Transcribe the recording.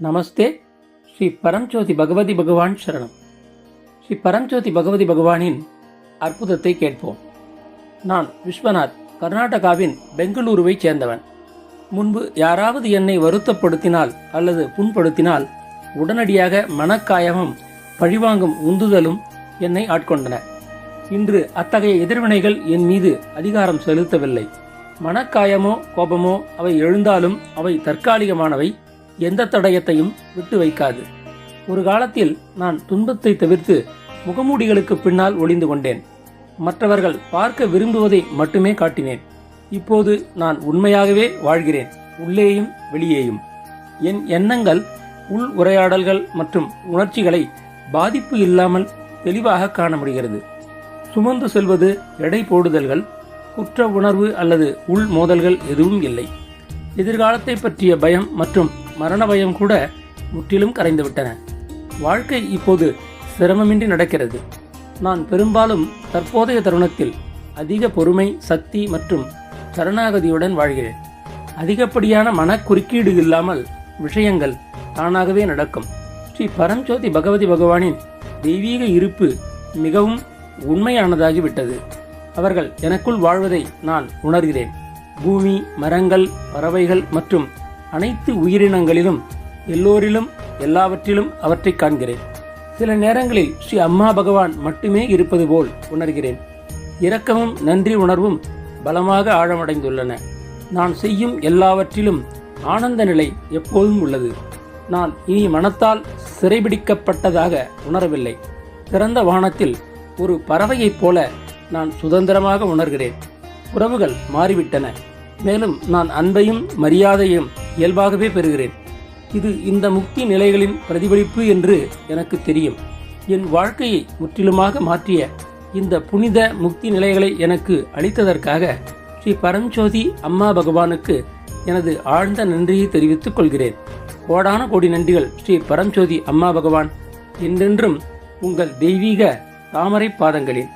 நமஸ்தே ஸ்ரீ பரம்ஜோதி பகவதி பகவான் சரணம். ஸ்ரீ பரம்ஜோதி பகவதி பகவானின் அற்புதத்தை கேட்போம். நான் விஸ்வநாத் கர்நாடகாவின் பெங்களூருவைச் சேர்ந்தவன். முன்பு யாராவது என்னை வருத்தப்படுத்தினால் அல்லது புண்படுத்தினால் உடனடியாக மனக்காயமும் பழிவாங்கும் உந்துதலும் என்னை ஆட்கொண்டன. இன்று அத்தகைய எதிர்வினைகள் என் மீது அதிகாரம் செலுத்தவில்லை. மனக்காயமோ கோபமோ அவை எழுந்தாலும் அவை தற்காலிகமானவை. எந்த தடயத்தையும் விட்டு வைக்காது. ஒரு காலத்தில் நான் துன்பத்தை தவிர்த்து முகமூடிகளுக்கு பின்னால் ஒளிந்து கொண்டேன். மற்றவர்கள் பார்க்க விரும்புவதை மட்டுமே காட்டினேன். இப்போது நான் உண்மையாகவே வாழ்கிறேன் உள்ளேயும் வெளியேயும். என் எண்ணங்கள் உள் உரையாடல்கள் மற்றும் உணர்ச்சிகளை பாதிப்பு இல்லாமல் தெளிவாக காண முடிகிறது. சுமந்து செல்வது எடை போடுதல்கள் குற்ற உணர்வு அல்லது உள் மோதல்கள் எதுவும் இல்லை. எதிர்காலத்தை பற்றிய பயம் மற்றும் மரண பயம் கூட முற்றிலும் கரைந்துவிட்டன. வாழ்க்கை இப்போது சிரமமின்றி நடக்கிறது. நான் பெரும்பாலும் தற்போதைய தருணத்தில் அதிக பொறுமை சக்தி மற்றும் சரணாகதியுடன் வாழ்கிறேன். அதிகப்படியான மன குறுக்கீடு இல்லாமல் விஷயங்கள் தானாகவே நடக்கும். ஸ்ரீ பரஞ்சோதி பகவதி பகவானின் தெய்வீக இருப்பு மிகவும் உண்மையானதாகிவிட்டது. அவர்கள் எனக்குள் வாழ்வதை நான் உணர்கிறேன். பூமி மரங்கள் பறவைகள் மற்றும் அனைத்து உயிரினங்களிலும் எல்லோரிலும் எல்லாவற்றிலும் அவற்றை காண்கிறேன். சில நேரங்களில் ஸ்ரீ அம்மா பகவான் மட்டுமே இருப்பது போல் உணர்கிறேன். இரக்கமும் நன்றி உணர்வும் பலமாக ஆழமடைந்துள்ளன. நான் செய்யும் எல்லாவற்றிலும் ஆனந்த நிலை எப்போதும் உள்ளது. நான் இனி மனத்தால் சிறைபிடிக்கப்பட்டதாக உணரவில்லை. திறந்த வானத்தில் ஒரு பறவையைப் போல நான் சுதந்திரமாக உணர்கிறேன். உறவுகள் மாறிவிட்டன. மேலும் நான் அன்பையும் மரியாதையும் இயல்பாகவே பெறுகிறேன். இது இந்த முக்தி நிலைகளின் பிரதிபலிப்பு என்று எனக்கு தெரியும். என் வாழ்க்கையை முற்றிலுமாக மாற்றிய இந்த புனித முக்தி நிலைகளை எனக்கு அளித்ததற்காக ஸ்ரீ பரஞ்சோதி அம்மா பகவானுக்கு எனது ஆழ்ந்த நன்றியை தெரிவித்துக் கொள்கிறேன். கோடான கோடி நன்றிகள் ஸ்ரீ பரஞ்சோதி அம்மா பகவான். என்றென்றும் உங்கள் தெய்வீக தாமரை பாதங்களின்